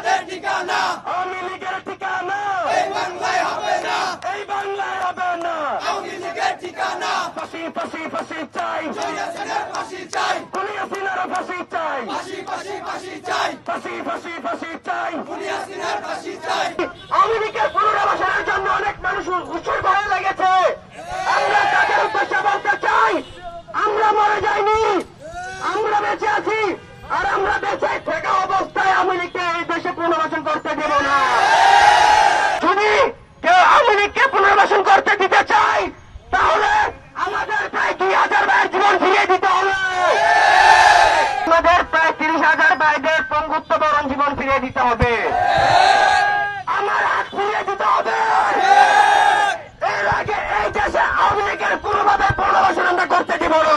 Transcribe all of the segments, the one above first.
বেশিবাদের ঠিকানা। আওয়ামী লীগের ঠিকানা। এই বাংলায় হবে না। এই বাংলায় হবে না। আওয়ামী লীগের ঠিকানা। ফাঁসি ফাঁসি ফাঁসি চাই। ফাঁসি চাই। ফাঁসি চাই। ফাঁসি ফাঁসি ফাঁসি চাই। ফাঁসি ফাঁসি ফাঁসি চাই। খুনি হাসিনার ফাঁসি চাই। আওয়ামী লীগের পুনর্বাসনের জন্য অনেক মানুষ উৎসর্গ হয়ে লেগেছে। জীবন দিতে হবে। আমার হাত দিতে হবে। এর আগে এই দেশে কোনোভাবে করতে দিব না।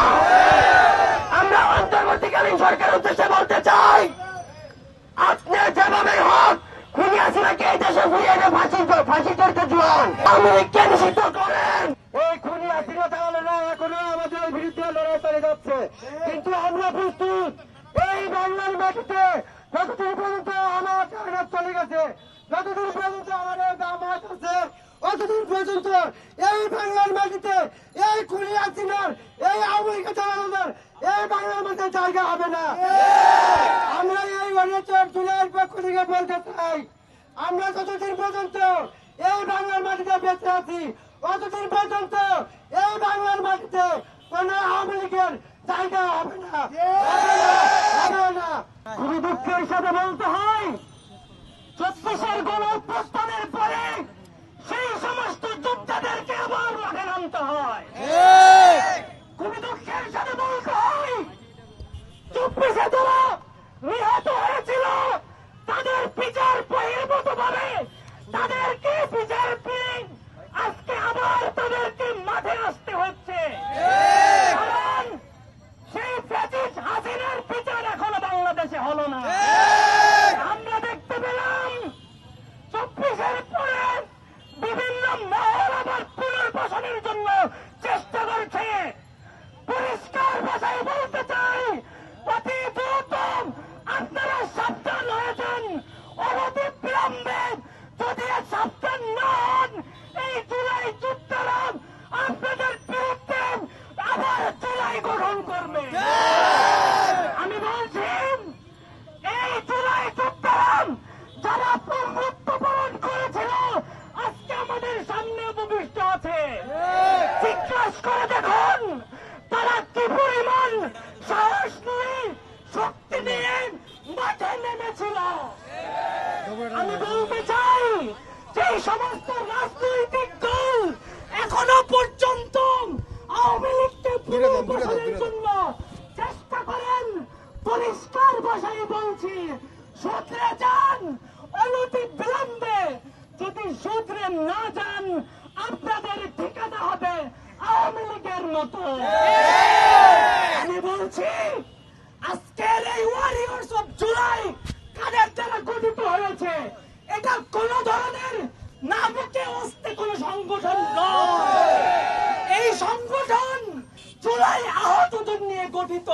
আমরা অন্তর্বর্তীকালীন উদ্দেশ্যে বলতে চাই, আপনি যেভাবে হোক এই দেশে ফিরিয়ে এনে ফাঁসি ফাঁসি করতে জুয়ান। করেন। এই খুনি আসিনা তাহলে না, এখনও আমাদের বিরুদ্ধে লড়াই করে যাচ্ছে। কিন্তু আমরা প্রস্তুত। এই বাংলার মাটিতে যতদিন পর্যন্ত আমার চলে গেছে। যতদিন পর্যন্ত আমাদের দামাত আছে অতদিন পর্যন্ত এই বাংলার মাটিতে এই খুনি আসিনার এই আমেরিকা চালানোর এই বাংলার মাটিতে জায়গা হবে না। আমরা এই অনেক জুলাইয়ের পক্ষ থেকে বলতে চাই আমরা যতদিন পর্যন্ত এই বাংলার মাটিতে বেঁচে আছি অতদিন পর্যন্ত এই বাংলার মাটিতে কোন আওয়ামী লীগের জায়গা হবে না, হবে না খুবই দুঃখের সাথে বলতে হয় চব্বিশের গণ প্রস্থানের পরে সেই সমস্ত যোদ্ধাদেরকে আবার মাঠে নামতে হয়। খুবই দুঃখের সাথে বলতে হয়, চব্বিশে যারা নিহত হয়েছিল, তাদের বিচার বহির্ভূত ভাবে তাদেরকে সামনে উপবিষ্ট আছে। জিজ্ঞাসা করে দেখুন তারা কি পরিমাণ সাহস নিয়ে শক্তি নিয়ে মাঠে নেমেছিল? আমি বলতে চাই যে সমস্ত রাজনৈতিক দল এখনও পর্যন্ত আওয়ামী লীগকে পুনর্বাসনের জন্য চেষ্টা করেন পরিষ্কার ভাষায় বলছি সূত্রে যান অনতি বিলম্বে যদি সূত্রে না যান আপনাদের ঠিকানা হবে আওয়ামী লীগের মতো আমি বলছি, আজকের এই ওয়ারিয়র্স অফ জুলাই কাদের দ্বারা গঠিত হয়েছে? এটা কোন ধরনের নামকে অস্তে কোন সংগঠন নয়। এই সংগঠন জুলাই আহতদের নিয়ে গঠিত।